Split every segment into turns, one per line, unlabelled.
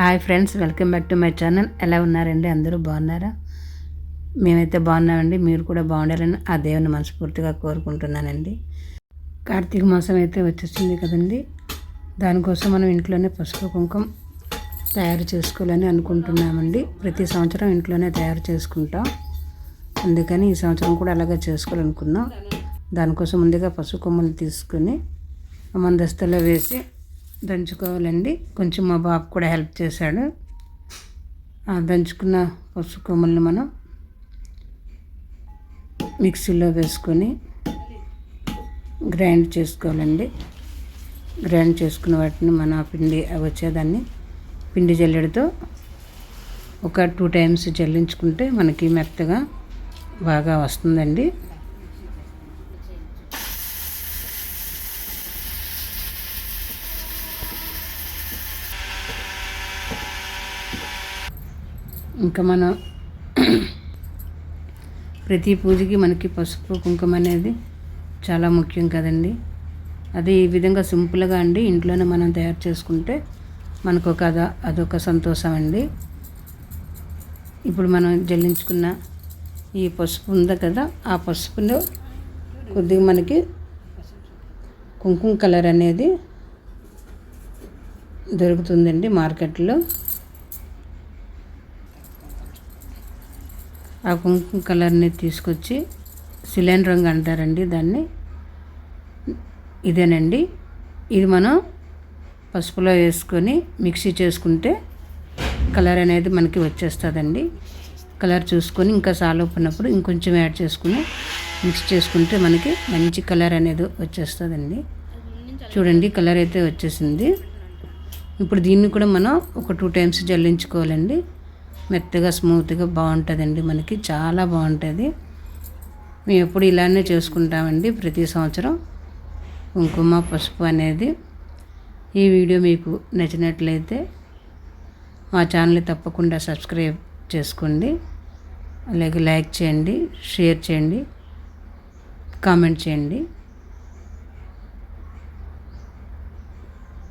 Hi friends welcome back to my channel ఎలా ఉన్నారండి? అందరూ బాగున్నారా? మేమైతే బాగున్నామండి. మీరు కూడా బాగుండాలని ఆ దేవుని మనస్ఫూర్తిగా కోరుకుంటున్నానండి. కార్తీక మాసం అయితే వచ్చేసింది కదండి. దానికోసం మనం ఇంట్లోనే పసుపు కుంకుమ తయారు చేసుకోవాలని అనుకుంటున్నామండి. ప్రతి సంవత్సరం ఇంట్లోనే తయారు చేసుకుంటాం. అందుకని ఈ సంవత్సరం కూడా అలాగే చేసుకోవాలనుకున్నాం. దానికోసం ముందుగా పసుపు కొమ్మలు తీసుకుని మందస్తలో వేసి దంచుకోవాలండి. కొంచెం మా బాబు కూడా హెల్ప్ చేశాడు. ఆ దంచుకున్న పసుపు కొమ్మల్ని మనం మిక్సీలో వేసుకొని గ్రైండ్ చేసుకోవాలండి. గ్రైండ్ చేసుకున్న వాటిని మన పిండి వచ్చేదాన్ని. పిండి జల్లెడతో ఒక టూ టైమ్స్ జల్లించుకుంటే మనకి మెత్తగా బాగా వస్తుందండి. ఇంకా మనం ప్రతి పూజకి మనకి పసుపు కుంకుమ అనేది చాలా ముఖ్యం కదండి. అది ఈ విధంగా సింపుల్గా అండి ఇంట్లోనే మనం తయారు చేసుకుంటే మనకు ఒక అద అదొక సంతోషం అండి. ఇప్పుడు మనం జల్లించుకున్న ఈ పసుపు ఉంది కదా ఆ పసుపులో కొద్దిగా మనకి కుంకుమ కలర్ అనేది దొరుకుతుందండి మార్కెట్లో. ఆ కుంకుమ కలర్ని తీసుకొచ్చి సిలైన్ రంగు అంటారండి దాన్ని. ఇదేనండి. ఇది మనం పసుపులో వేసుకొని మిక్సీ చేసుకుంటే కలర్ అనేది మనకి వచ్చేస్తుందండి. కలర్ చూసుకొని ఇంకా సాలోపున్నప్పుడు ఇంకొంచెం యాడ్ చేసుకుని మిక్స్ చేసుకుంటే మనకి మంచి కలర్ అనేది వచ్చేస్తుందండి. చూడండి కలర్ అయితే వచ్చేసింది. ఇప్పుడు దీన్ని కూడా మనం ఒక టూ టైమ్స్ జల్లించుకోవాలండి. మెత్తగా స్మూత్గా బాగుంటుందండి మనకి. చాలా బాగుంటుంది. మేము ఎప్పుడు ఇలానే చేసుకుంటామండి ప్రతి సంవత్సరం. కుంకుమ పసుపు అనేది. ఈ వీడియో మీకు నచ్చినట్లయితే మా ఛానల్ని తప్పకుండా సబ్స్క్రైబ్ చేసుకోండి. అలాగే లైక్ చేయండి షేర్ చేయండి కామెంట్ చేయండి.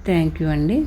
థ్యాంక్ యూ అండి.